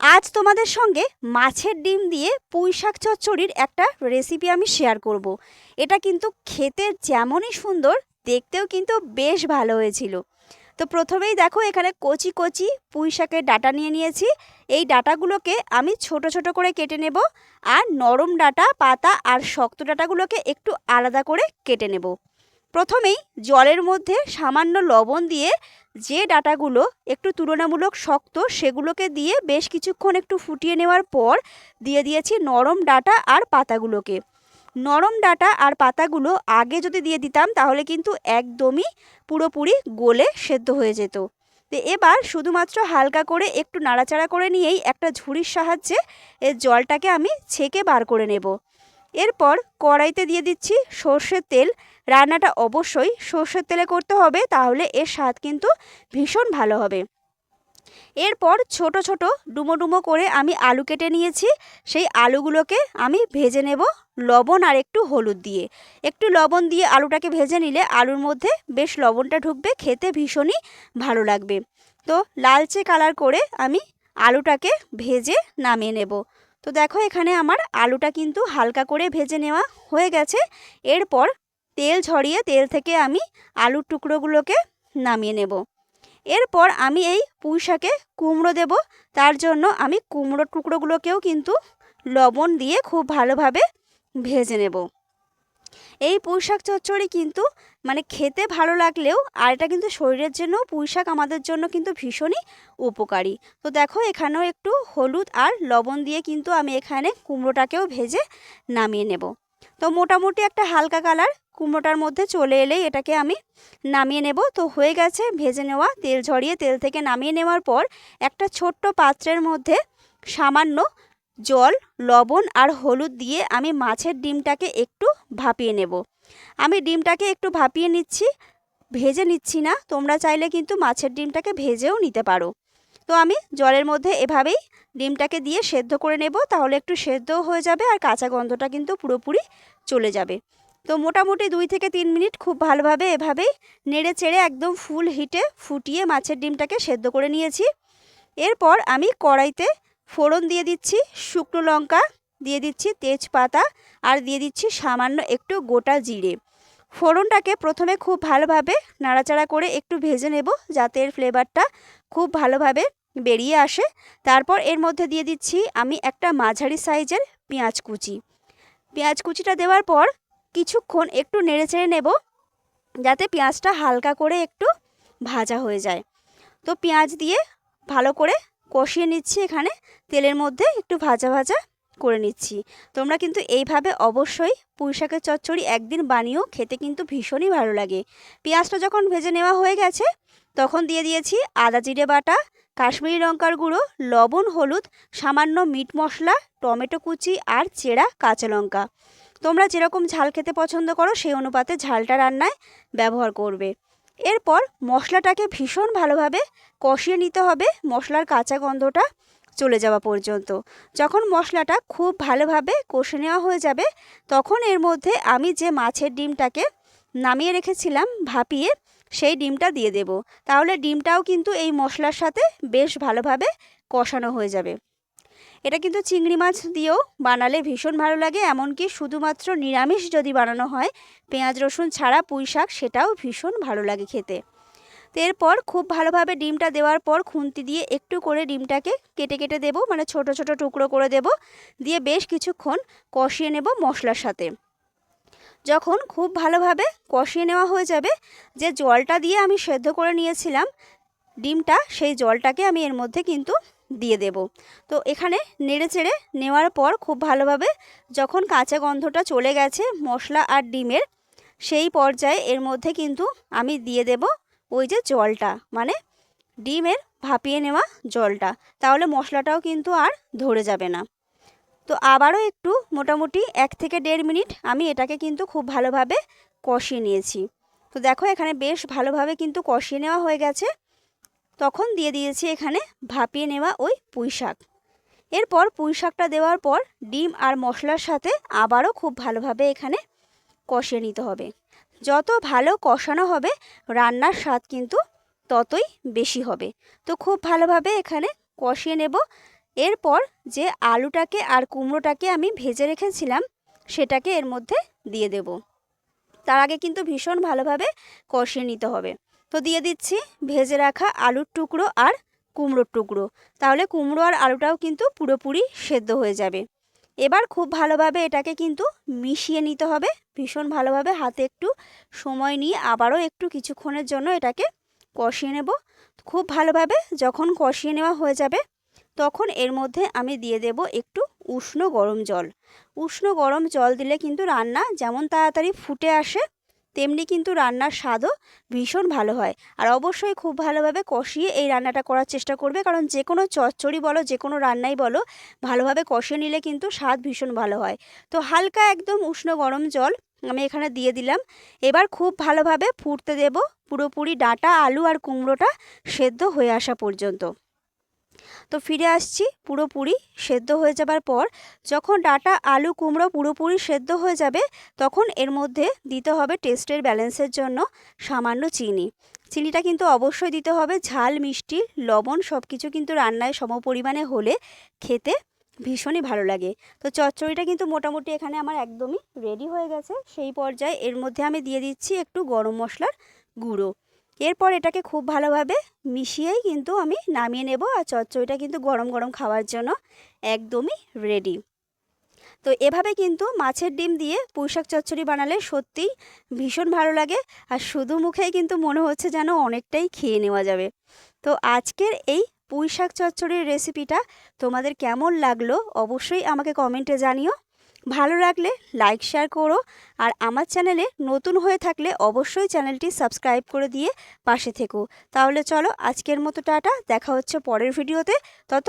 আজ তোমাদের সঙ্গে মাছের ডিম দিয়ে পুঁই শাক চচ্চড়ির একটা রেসিপি আমি শেয়ার করব। এটা কিন্তু খেতে যেমনই সুন্দর, দেখতেও কিন্তু বেশ ভালো হয়েছিল। তো প্রথমেই দেখো এখানে কচি কচি পুঁই শাকের ডাটা নিয়ে নিয়েছি। এই ডাটাগুলোকে আমি ছোট ছোট করে কেটে নেব আর নরম ডাটা, পাতা আর শক্ত ডাটাগুলোকে একটু আলাদা করে কেটে নেব। প্রথমেই জলের মধ্যে সামান্য লবণ দিয়ে যে ডাটাগুলো একটু তুলনামূলক শক্ত, সেগুলোকে দিয়ে বেশ কিছুক্ষণ একটু ফুটিয়ে নেওয়ার পর দিয়ে দিয়েছি নরম ডাটা আর পাতাগুলোকে। নরম ডাটা আর পাতাগুলো আগে যদি দিয়ে দিতাম, তাহলে কিন্তু একদমই পুরোপুরি গলে সেদ্ধ হয়ে যেত। তো এবার শুধুমাত্র হালকা করে একটু নাড়াচাড়া করে নিয়েই একটা ঝুড়ির সাহায্যে এর জলটাকে আমি ছেঁকে বার করে নেব। এরপর কড়াইতে দিয়ে দিচ্ছি সর্ষের তেল। রান্নাটা অবশ্যই সর্ষের তেলে করতে হবে, তাহলে এর স্বাদ কিন্তু ভীষণ ভালো হবে। এরপর ছোট ছোট ডুমো ডুমো করে আমি আলু কেটে নিয়েছি। সেই আলুগুলোকে আমি ভেজে নেব লবণ আর একটু হলুদ দিয়ে। একটু লবণ দিয়ে আলুটাকে ভেজে নিলে আলুর মধ্যে বেশ লবণটা ঢুকবে, খেতে ভীষণই ভালো লাগবে। তো লালচে কালার করে আমি আলুটাকে ভেজে নামিয়ে নেব। তো দেখো এখানে আমার আলুটা কিন্তু হালকা করে ভেজে নেওয়া হয়ে গেছে। এরপর তেল ঝরিয়ে তেল থেকে আমি আলুর টুকরোগুলোকে নামিয়ে নেব। এরপর আমি এই পুঁই শাকে কুমড়ো দেব। তার জন্য আমি কুমড়োর টুকরোগুলোকেও কিন্তু লবণ দিয়ে খুব ভালোভাবে ভেজে নেব। এই পুঁই শাক চচ্চড়ি কিন্তু মানে খেতে ভালো লাগলেও আর এটা কিন্তু শরীরের জন্য পুঁই শাক আমাদের জন্য কিন্তু ভীষণই উপকারী। তো দেখো এখানেও একটু হলুদ আর লবণ দিয়ে কিন্তু আমি এখানে কুমড়োটাকেও ভেজে নামিয়ে নেব। তো মোটামুটি একটা হালকা কালার কুমড়োটার মধ্যে চলে এলেই এটাকে আমি নামিয়ে নেব। তো হয়ে গেছে ভেজে নেওয়া তেল ঝরিয়ে তেল থেকে নামিয়ে নেওয়ার পর একটা ছোট্ট পাত্রের মধ্যে সামান্য জল, লবণ আর হলুদ দিয়ে আমি মাছের ডিমটাকে একটু ভাপিয়ে নেব। আমি ডিমটাকে একটু ভাপিয়ে নিচ্ছি। ভেজে নিচ্ছি না, তোমরা চাইলে কিন্তু মাছের ডিমটাকে ভেজেও নিতে পারো। তো আমি জলের মধ্যে এভাবেই ডিমটাকে দিয়ে সেদ্ধ করে নেব, তাহলে একটু সেদ্ধও হয়ে যাবে আর কাঁচা গন্ধটা কিন্তু পুরোপুরি চলে যাবে। তো মোটামুটি দুই থেকে তিন মিনিট খুব ভালোভাবে এভাবেই নেড়ে চেড়ে একদম ফুল হিটে ফুটিয়ে মাছের ডিমটাকে সেদ্ধ করে নিয়েছি। এরপর আমি কড়াইতে ফোড়ন দিয়ে দিচ্ছি শুকনো লঙ্কা দিয়ে দিচ্ছি তেজপাতা আর দিয়ে দিচ্ছি সামান্য একটু গোটা জিরে। ফোড়নটাকে প্রথমে খুব ভালোভাবে নাড়াচাড়া করে একটু ভেজে নেব যাতে এর ফ্লেভারটা খুব ভালোভাবে বেরিয়ে আসে। তারপর এর মধ্যে দিয়ে দিচ্ছি আমি একটা মাঝারি সাইজের পেঁয়াজ কুচি। পেঁয়াজ কুচিটা দেওয়ার পর কিছুক্ষণ একটু নেড়ে চেড়ে নেব যাতে পেঁয়াজটা হালকা করে একটু ভাজা হয়ে যায়। তো পেঁয়াজ দিয়ে ভালো করে কষিয়ে নিচ্ছি এখানে তেলের মধ্যে একটু ভাজা ভাজা করে নিচ্ছি। তোমরা কিন্তু এইভাবে অবশ্যই পুঁই শাকের চচ্চড়ি একদিন বানিয়েও খেতে কিন্তু ভীষণই ভালো লাগে। পেঁয়াজটা যখন ভেজে নেওয়া হয়ে গেছে, তখন দিয়ে দিয়েছি আদা জিরে বাটা, কাশ্মীরি লঙ্কার গুঁড়ো, লবণ, হলুদ, সামান্য মিট মশলা, টমেটো কুচি আর চেরা কাঁচা লঙ্কা। তোমরা যেরকম ঝাল খেতে পছন্দ করো, সেই অনুপাতে ঝালটা রান্নায় ব্যবহার করবে। এরপর মশলাটাকে ভীষণ ভালোভাবে কষিয়ে নিতে হবে। মশলার কাঁচা গন্ধটা চলে যাওয়া পর্যন্ত। যখন মশলাটা খুব ভালোভাবে কষে নেওয়া হয়ে যাবে, তখন এর মধ্যে আমি যে মাছের ডিমটাকে নামিয়ে রেখেছিলাম, ভাপিয়ে, সেই ডিমটা দিয়ে দেব। তাহলে ডিমটাও কিন্তু এই মশলার সাথে বেশ ভালোভাবে কষানো হয়ে যাবে। এটা কিন্তু চিংড়ি মাছ দিয়েও বানালে ভীষণ ভালো লাগে, এমনকি শুধুমাত্র নিরামিষ যদি বানানো হয়, পেঁয়াজ, রসুন ছাড়া পুঁই শাক সেটাও ভীষণ ভালো লাগে খেতে। এরপর খুব ভালোভাবে ডিমটা দেওয়ার পর খুন্তি দিয়ে একটু করে ডিমটাকে কেটে কেটে দেব মানে ছোট ছোট টুকরো করে দেব, দিয়ে বেশ কিছুক্ষণ কষিয়ে নেব মশলার সাথে। যখন খুব ভালোভাবে কষিয়ে নেওয়া হয়ে যাবে, যে জলটা দিয়ে আমি সেদ্ধ করে নিয়েছিলাম, ডিমটা সেই জলটাকে আমি এর মধ্যে কিন্তু দিয়ে দেব। তো এখানে নেড়ে চেড়ে নেওয়ার পর খুব ভালোভাবে যখন কাঁচা গন্ধটা চলে গেছে মশলা আর ডিমের, সেই পর্যায়ে এর মধ্যে কিন্তু আমি দিয়ে দেব ওই যে জলটা মানে ডিমের ভাপিয়ে নেওয়া জলটা, তাহলে মশলাটাও কিন্তু আর ধরে যাবে না। তো আবারও একটু মোটামুটি এক থেকে দেড় মিনিট আমি এটাকে কিন্তু খুব ভালোভাবে কষিয়ে নিয়েছি। তো দেখো এখানে বেশ ভালোভাবে কিন্তু কষিয়ে নেওয়া হয়ে গেছে। তখন দিয়ে দিয়েছি এখানে ভাপিয়ে নেওয়া ওই পুঁই শাক। এরপর পুঁই শাকটা দেওয়ার পর ডিম আর মশলার সাথে আবারও খুব ভালোভাবে এখানে কষিয়ে নিতে হবে। যত ভালো কষানো হবে, রান্নার স্বাদ কিন্তু ততই বেশি হবে। তো খুব ভালোভাবে এখানে কষিয়ে নেব। এরপর যে আলুটাকে আর কুমড়োটাকে আমি ভেজে রেখেছিলাম, সেটাকে এর মধ্যে দিয়ে দেব। তার আগে কিন্তু ভীষণ ভালোভাবে কষিয়ে নিতে হবে। তো দিয়ে দিচ্ছি ভেজে রাখা আলুর টুকরো আর কুমড়োর টুকরো। তাহলে কুমড়ো আর আলুটাও কিন্তু পুরোপুরি সেদ্ধ হয়ে যাবে। এবার খুব ভালোভাবে এটাকে কিন্তু মিশিয়ে নিতে হবে। ভীষণ ভালোভাবে হাতে একটু সময় নিয়ে আবারও একটু কিছুক্ষণের জন্য এটাকে কষিয়ে নেব। খুব ভালোভাবে যখন কষিয়ে নেওয়া হয়ে যাবে, তখন এর মধ্যে আমি দিয়ে দেব একটু উষ্ণ গরম জল। উষ্ণ গরম জল দিলে কিন্তু রান্না যেমন তাড়াতাড়ি ফুটে আসে, তেমনি কিন্তু রান্নার স্বাদও ভীষণ ভালো হয়। আর অবশ্যই খুব ভালোভাবে কষিয়ে এই রান্নাটা করার চেষ্টা করবে, কারণ যে কোনো চচ্চড়ি বলো, যে কোনো রান্নাই বলো, ভালোভাবে কষিয়ে নিলে কিন্তু স্বাদ ভীষণ ভালো হয়। তো হালকা একদম উষ্ণ গরম জল আমি এখানে দিয়ে দিলাম। এবার খুব ভালোভাবে ফুটতে দেব পুরোপুরি ডাঁটা, আলু আর কুমড়োটা সেদ্ধ হয়ে আসা পর্যন্ত। তো ফিরে আসছি, পুরোপুরি সেদ্ধ হয়ে যাবার পর যখন ডাটা, আলু, কুমড়ো পুরোপুরি সেদ্ধ হয়ে যাবে তখন এর মধ্যে দিতে হবে টেস্টের ব্যালেন্সের জন্য সামান্য চিনি। চিনিটা কিন্তু অবশ্যই দিতে হবে, ঝাল, মিষ্টি, লবণ সব কিছু কিন্তু রান্নায় সমপরিমাণে হলে খেতে ভীষণই ভালো লাগে। তো চচ্চড়িটা কিন্তু মোটামুটি এখানে আমার একদমই রেডি হয়ে গেছে। সেই পর্যায়ে এর মধ্যে আমি দিয়ে দিচ্ছি একটু গরম মশলার গুঁড়ো। এরপর এটাকে খুব ভালোভাবে মিশিয়েই কিন্তু আমি নামিয়ে নেব আর চচ্চড়িটা কিন্তু গরম গরম খাওয়ার জন্য একদমই রেডি তো এভাবে কিন্তু মাছের ডিম দিয়ে পুঁইশাক চচ্চড়ি বানালে সত্যিই ভীষণ ভালো লাগে আর শুধু মুখেই কিন্তু মনে হচ্ছে যেন অনেকটাই খেয়ে নেওয়া যাবে। তো আজকের এই পুঁই শাক চচ্চড়ির রেসিপিটা তোমাদের কেমন লাগল অবশ্যই আমাকে কমেন্টে জানিও। ভালো লাগলে লাইক শেয়ার করো আর আমার চ্যানেলে নতুন হয়ে থাকলে অবশ্যই চ্যানেলটি সাবস্ক্রাইব করে দিয়ে পাশে থেকো। তাহলে চলো আজকের মতো টাটা, দেখা হচ্ছে পরের ভিডিওতে তত